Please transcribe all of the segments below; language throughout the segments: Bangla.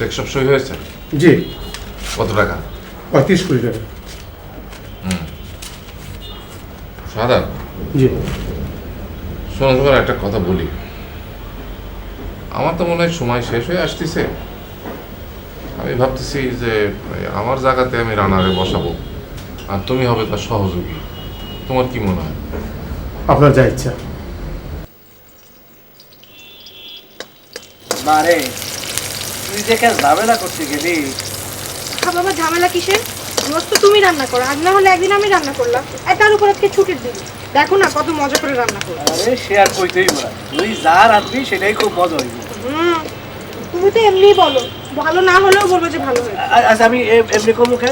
চেক সব সই হয়েছে জি কত টাকা পঁয়ত্রিশ কোটি টাকা সাদা জি শোনো তোমার একটা কথা বলি আমার তো মনে হয় সময় শেষ হয়ে আসতেছে আমি ভাবতেছি যে আমার জায়গাতে আমি রানারে বসাবো আর তুমি হবে তার সহযোগী তোমার কি মনে হয় আপনার যা ইচ্ছা মারে তুই কেন ঝামেলা করতে গেলি? হ্যাঁ বাবা ঝামেলা কিসের? রোজ তো তুমি রান্না করো আজ না হলে একদিন আমি রান্না করলাম। আর তার উপর আজকে ছুটির দিন। দেখো না কত মজা করে রান্না করো। আরে সে আর কইতেই বলা তুই যা রাঁধবি সেটাই খুব মজা হইব। হুম তুমি তো এমনিই বলো। ভালো না হলেও বলব যে ভালো হয়েছে। আচ্ছা আমি এমনি কম মুখে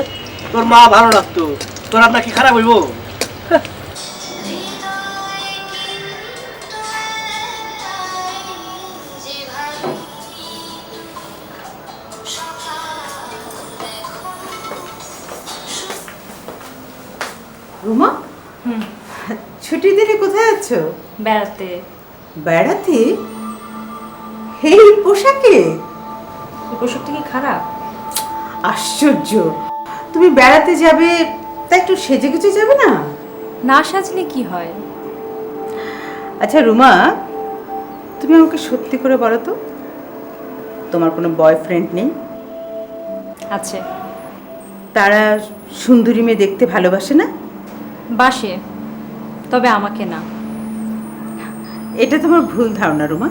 তোর মা ভালো লাগতো তোর রান্না কি খারাপ হইব? আছো? বেড়াতে। বেড়াতে? এই পোশাকে? এই পোশাকটা কি খারাপ? আশ্চর্য। তুমি বেড়াতে যাবে তা একটু সেজে গুজে যাবে না? না সাজলে কি হয়? আচ্ছা রুমা তুমি আমাকে সত্যি করে বলো তো তোমার কোনো বয়ফ্রেন্ড নেই? আছে। তারা সুন্দরী মেয়ে দেখতে ভালোবাসে না? বাসে। তবে আমাকে না। এটা তোমার ভুল ধারণা রুমা।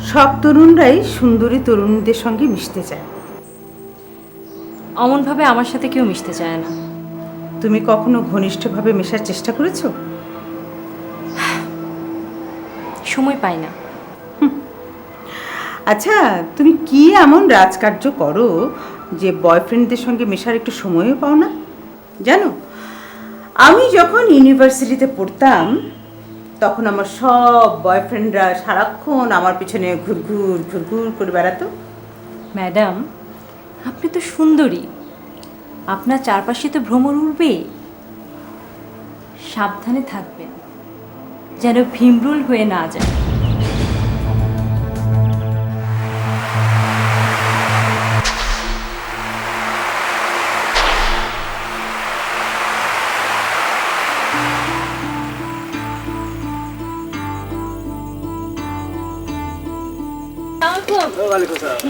সব তরুণরাই সুন্দরী তরুণীদের সঙ্গে মিশতে চায়। অমনভাবে আমার সাথে কেউ মিশতে চায় না। তুমি কখনো ঘনিষ্ঠভাবে মেশার চেষ্টা করেছ? সময় পাই না। আচ্ছা তুমি কি এমন রাজকার্য করো যে বয়ফ্রেন্ডদের সঙ্গে মেশার একটু সময়ও পাও না? জানো আমি যখন ইউনিভার্সিটিতে পড়তাম, তখন আমার সব বয়ফ্রেন্ডরা সারাক্ষণ আমার পিছনে ঘুরঘুর ঘুরঘুর করে বেড়াতো। ম্যাডাম আপনি তো সুন্দরী। আপনার চারপাশে তো ভ্রমণ উঠবে সাবধানে থাকবেন, যেন ভিমরুল হয়ে না যায়।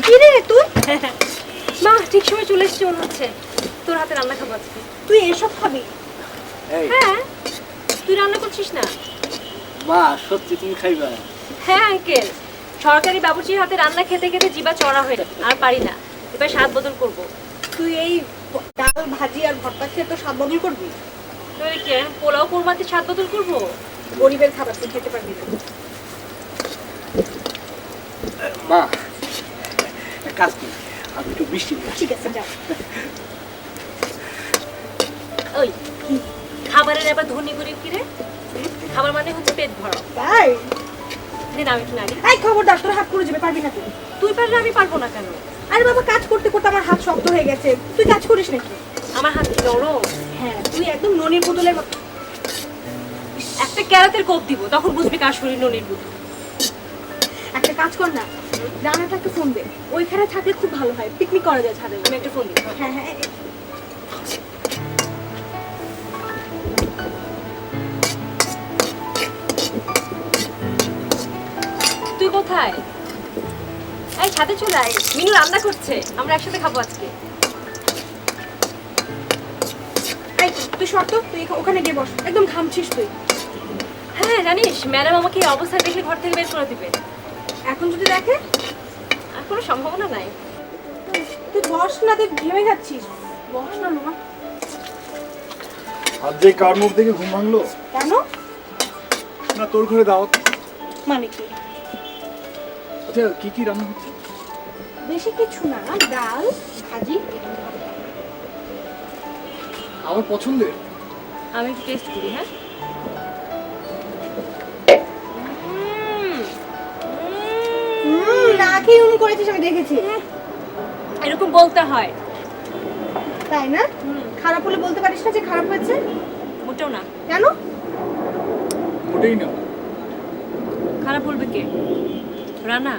কি রে তুই? মা ঠিক সময় চলে এসেছি মনে হচ্ছে। তোর হাতে রান্না খাব আজকে। তুই এসব খাবি? হ্যাঁ? তুই রান্না করছিস না? মা সত্যি তুমি খাইবা? হ্যাঁ আঙ্কেল। সরকারি বাবুর্চির হাতে রান্না খেতে খেতে জিবা চড়া হয়ে। আর পারি না। এবার স্বাদ বদল করব। তুই এই ডাল ভাজি আর ভর্তা খেয়ে তো স্বাদ বদল করবি? তাহলে কি পোলাও কোরমাতে স্বাদ বদল করব? গরিবের খাবার তুই খেতে পারবি না। মা কাজ করি আমি একটু বৃষ্টি ঠিক আছে ওই খাবারের আবার ধনী গরিব কিরে? খাবার মানে হচ্ছে পেট ভরা। তাই? দিন আমি একটু নাড়ি। এই খবরদার তোর হাত পড়ে যাবে পারবি না তুই তুই পারলে আমি পারব না কেন? আরে বাবা কাজ করতে করতে আমার হাত শক্ত হয়ে গেছে। তুই কাজ করিস নাকি? আমার হাত নরম। হ্যাঁ তুই একদম ননির বোতলের মতো। একটা ক্যারাতের কোপ দিব তখন বুঝবি কার শরীর ননির একটা কাজ কর না রানাটা একটু ফোন দে। ওইখানে থাকলে খুব ভালো হয়। পিকনিক করা যায় ছাদে। আমি একটা ফোন দিই। হ্যাঁ হ্যাঁ তুই কোথায়? এই ছাদে চলে আয়। মিনু রান্না করছে। আমরা একসাথে খাব আজকে। তুই শর্ত তুই ওখানে গিয়ে বস। একদম ঘামছিস তুই। হ্যাঁ জানিস ম্যাডাম আমাকে এই অবস্থায় দেখে ঘর থেকে বের করে দিবে। এখন যদি দেখে? আর কোনো সম্ভাবনা নাই। তুই বস না তুই ঘেমে যাচ্ছিস। বস না মামা আর যে কার মুখ দেখে ঘুম ভাঙলো? কেন? না তোর ঘরে দাওয়াত। মানে কি? আচ্ছা কি কি রান্না হচ্ছে? বেশি কিছু না ডাল ভাজি আমার পছন্দের? আমি একটু টেস্ট করি হ্যাঁ? হুম না করেছিস আমি দেখেছি। এরকম বলতে হয়। তাই না? খারাপ হলে বলতে পারিস না যে খারাপ হয়েছে? মোটেও না। কেন? ওটাই না। খারাপ বলবে কে? রানা?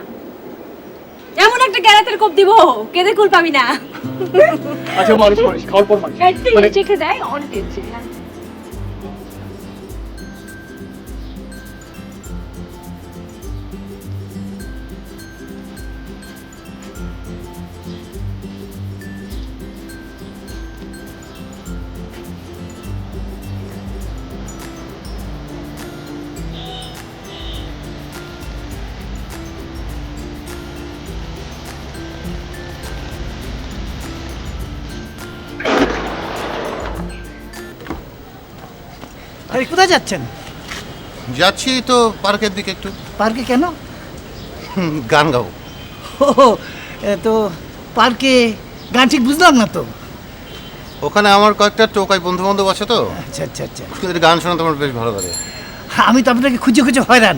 এমন একটা গ্যারাতের কোপ দিব কেঁদে কুল পাবি না। আচ্ছা মালিশ খাওয়ার পর মানে চেখে দেয় অনেক টেনশন। কোথায় যাচ্ছেন? যাচ্ছি তো পার্কের দিকে একটু। পার্কে কেন? গান গাবো। ও এ তো পার্কে গান ঠিক বুঝলাম না তো। ওখানে আমার কয়েকটা টোকাই বন্ধু বান্ধব আছে তো। আচ্ছা আচ্ছা আচ্ছা। ওদের গান শোনাতে আমার বেশ ভালো লাগে। আমি তো আপনাকে খুঁজে খুঁজে হয়রান।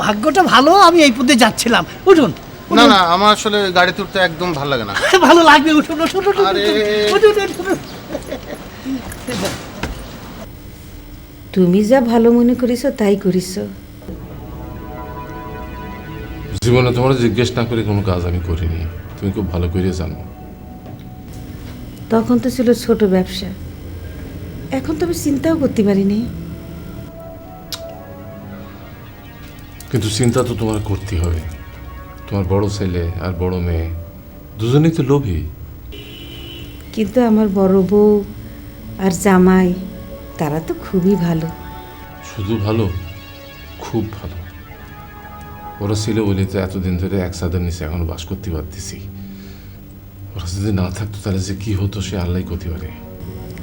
ভাগ্যটা ভালো আমি এই পথে যাচ্ছিলাম। উঠুন না না আমার আসলে গাড়ি তুলতে একদম ভালো লাগে না। ভালো লাগবে উঠুন উঠুন। উঠুন, উঠুন, উঠুন। তুমি যা ভালো মনে করিস তাই করিস জীবনে তোমার জিজ্ঞেস না করে কোনো কাজ আমি করিনি। তুমি খুব ভালো করে জানো। তখন তো ছিল ছোট ব্যবসা। এখন তো আমি চিন্তাও করতে পারিনি। কিন্তু চিন্তা তো তোমার করতে হবে। তোমার বড় ছেলে আর বড় মেয়ে দুজনেই তো লোভী। কিন্তু আমার বড় বউ আর জামাই তারা তো খুবই ভালো। শুধু ভালো খুব ভালো। ওরা ছিল বলে তো এতদিন ধরে এক সাদের নিচে এখনও বাস করতে পারতেছি। ওরা যদি না থাকতো তাহলে যে কি হতো সে আল্লাহ করতে পারে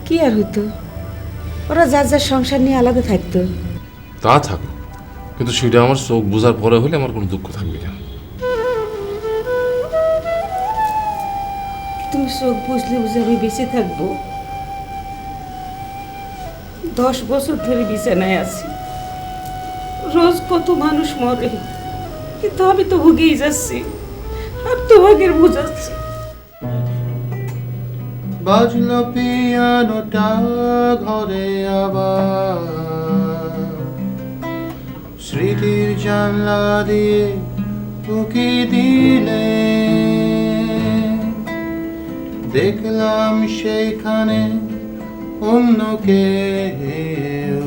কি আর হইতো ওরা যার যার সংসার নিয়ে আলাদা থাকতো। তা থাকো কিন্তু সেটা আমার চোখ বোঝার পরে হলে আমার কোনো দুঃখ থাকবে না। তুমি চোখ বুঝলে বুঝে আমি বেঁচে থাকব। দশ বছর ধরে বিছানায় আছি। রোজ কত মানুষ মরে, কিন্তু আমি তো ভুগেই যাচ্ছি, আর তোমাকে বোঝাচ্ছি। বাজলো পিয়ানোটা ঘরে আবার। স্মৃতির জানলা দিয়ে উকি দিলে। দেখলাম সেইখানে অন্য কেউ।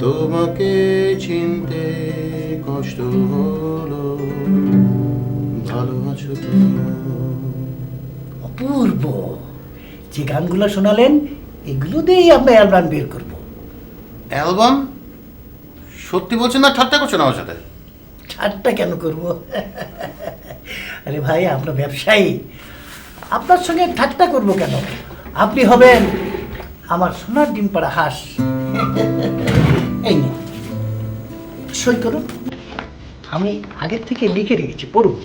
তোমাকে চিনতে কষ্ট হলো। ভালো আছো অপূর্ব। যে গানগুলো শোনালেন এগুলো দিয়েই আমরা অ্যালবাম বের করব। অ্যালবাম? সত্যি বলছেন না ঠাট্টা করছেন আমার সাথে? ঠাট্টা কেন করব? আরে ভাই আমরা ব্যবসায়ী। আপনার সঙ্গে ঠাট্টা করব কেন? আপনি হবেন আমার সোনার ডিম পাড়া হাঁস। এই সই করুন। আমি আগের থেকে লিখে রেখেছি, পড়ুন।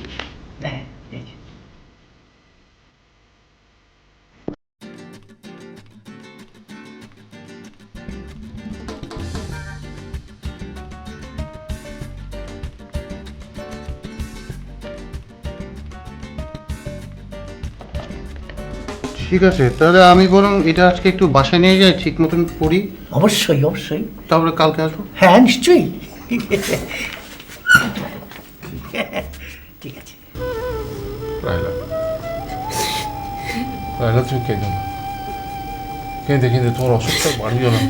ঠিক আছে তাহলে আমি বরং এটা আজকে একটু বাসায় নিয়ে যাই ঠিক মতন পড়ি অবশ্যই অবশ্যই। তারপরে কালকে আসব। হ্যাঁ নিশ্চয়ই। ঠিক আছে। রায়লা। রায়লা তুমি কেঁদো না কেঁদে কেঁদে তোমার অসুখটা বাড়িও না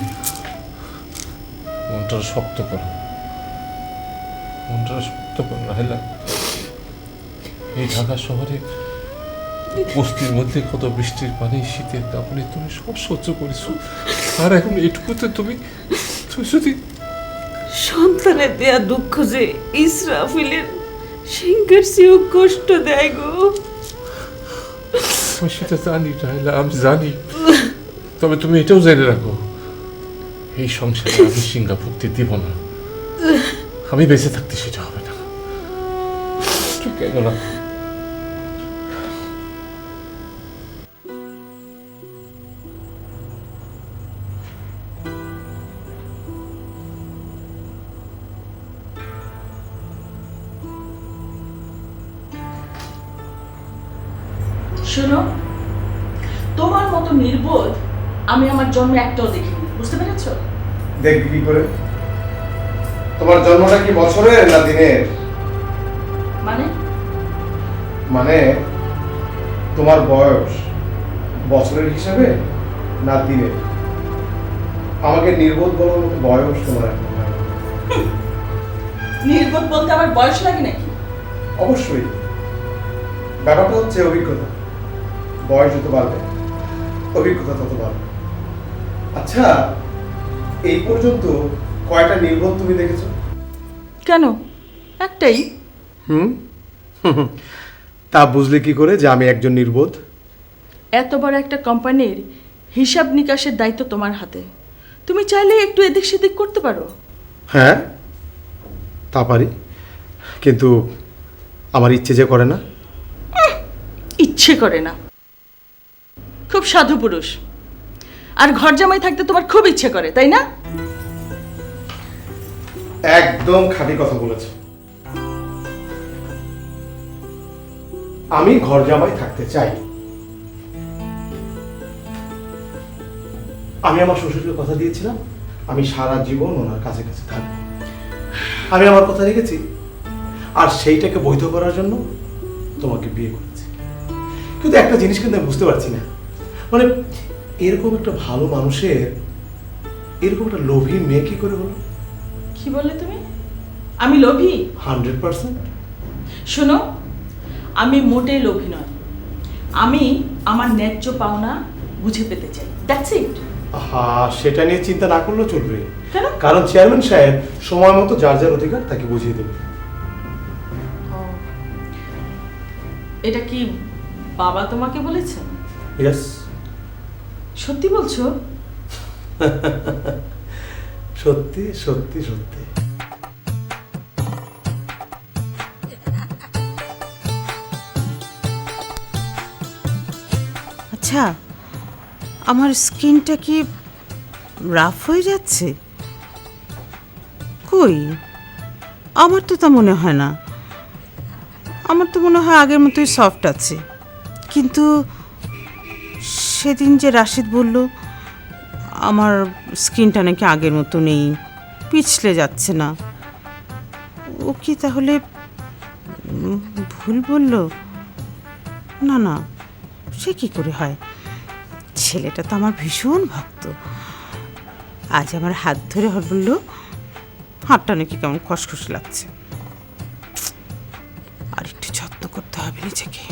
মনটা শক্ত করো। মনটা শক্ত করো রায়লা। এই ঢাকা শহরে বস্তির মধ্যে কত বৃষ্টির পানি শীতের কাপড়ে তুমি সব সহ্য করেছ। আর এখন এটুকুতে তুমি তুমি যদি সন্তানের দেয়া দুঃখ যে ইসরাফিলের সিংহের চেয়েও কষ্ট দেয় গো। আমি সেটা জানি রায়লা আমি জানি। তবে তুমি এটাও জেনে রাখো এই সংসারে আমি সিঙ্গা ভুক্তি দিব না। আমি বেঁচে থাকতে সেটা হবে না। কেন না জন্মে একটাও দেখিনি। বুঝতে পেরেছ? দেখবি কি করে? তোমার জন্মটা কি বছরের না দিনের? মানে? মানে তোমার বয়স বছরের হিসাবে না দিনের? আমাকে নির্বোধ বলার মতো বয়স তোমার এখন। নির্বোধ বলতে আমার বয়স লাগে নাকি? অবশ্যই। ব্যাপারটা হচ্ছে অভিজ্ঞতা। বয়স যত বাড়বে অভিজ্ঞতা তত বাড়বে। আচ্ছা এই পর্যন্ত কয়টা নির্বোধ তুমি দেখেছ? কেন? একটাই। হুম? তা বুঝলে কি করে যে আমি একজন নির্বোধ? এত বড় একটা কোম্পানির হিসাব নিকাশের দায়িত্ব তোমার হাতে। তুমি চাইলে একটু এদিক সেদিক করতে পারো। হ্যাঁ তা পারি। কিন্তু আমার ইচ্ছে যে করে না। ইচ্ছে করে না। খুব সাধু পুরুষ। আর ঘর জামাই থাকতে তোমার খুব ইচ্ছে করে, তাই না? একদম খাঁটি কথা বলেছে। আমি ঘর জামাই থাকতে চাই। আমি আমার শ্বশুরকে কথা দিয়েছিলাম, আমি সারা জীবন ওনার কাছে কাছে থাকব। আমি আমার কথা রেখেছি, আর সেইটাকে বৈধ করার জন্য তোমাকে বিয়ে করেছি। কিন্তু একটা জিনিস কিন্তু আমি বুঝতে পারছি না। মানে এরকম একটা ভালো মানুষের এরকম একটা লোভী মেয়ে কি করে হলো? কি বললে তুমি? আমি লোভী? Hundred percent. শোনো আমি মোটেই লোভী নয় আমি আমার ন্যায্য পাওনা বুঝে পেতে চাই। দ্যাটস ইট হা সেটা নিয়ে চিন্তা না করলেও চলবে। কেন? কারণ চেয়ারম্যান সাহেব সময় মতো যার যার অধিকার তাকে বুঝিয়ে দেবে। এটা কি বাবা তোমাকে বলেছেন ইয়েস সত্যি বলছো? সত্যি সত্যি সত্যি। আচ্ছা আমার স্কিনটা কি রাফ হয়ে যাচ্ছে? কই? আমার তো তা মনে হয় না। আমার তো মনে হয় আগের মতোই সফট আছে। কিন্তু সেদিন যে রাশিদ বলল, আমার স্কিনটা নাকি আগের মতো নেই, পিছলে যাচ্ছে না। ও কি তাহলে ভুল বলল? না না, সে কি করে হয়? ছেলেটা তো আমার ভীষণ ভক্ত। আজ আমার হাত ধরে বলল, হাতটা নাকি কেমন খসখস লাগছে। আর একটু যত্ন করতে হবে নিজেকে।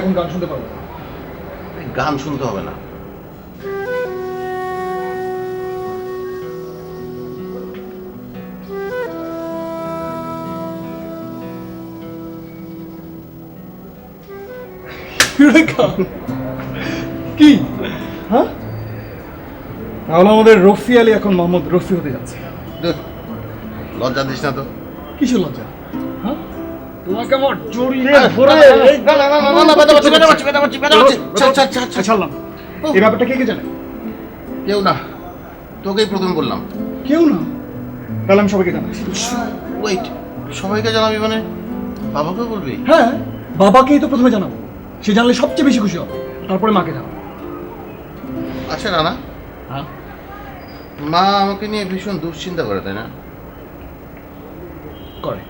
এখন গান শুনতে পারব। না। গান শুনতে হবে না। কি? হ্যাঁ? তাহলে আমাদের রফি আলী এখন মোহাম্মদ রফি হতে যাচ্ছে। লজ্জা দিস না তো। কিসের লজ্জা? তোমাকে আমার জড়িয়ে ধরে না, না, না, না, না। এই ব্যাপারটা কে কে জানে কেউ না তোকেই প্রথম বললাম কেউ না তাহলে আমি সবাইকে জানাচ্ছি ওয়েট সবাইকে জানাবি মানে বাবাকেও বলবি হ্যাঁ বাবাকেই তো প্রথমে জানাব সে জানলে সবচেয়ে বেশি খুশি হবে তারপরে মাকে জানাব আচ্ছা রানা হ্যাঁ মা আমাকে নিয়ে ভীষণ দুশ্চিন্তা করে তাই না করে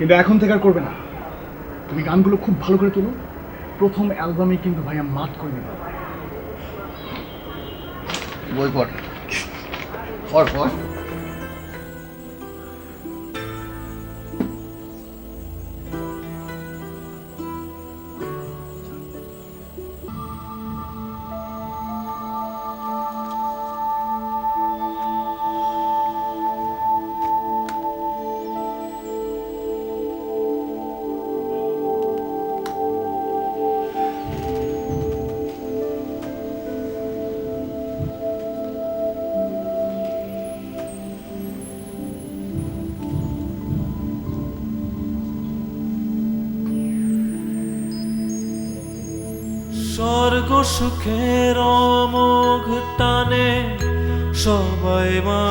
কিন্তু এখন থেকে আর করবে না। তুমি গানগুলো খুব ভালো করে তোলো। প্রথম অ্যালবামে কিন্তু ভাইয়া মাত করে দিতে বই পড়। পড় পড়। সুখের অমোঘ টানে সবাই ঘর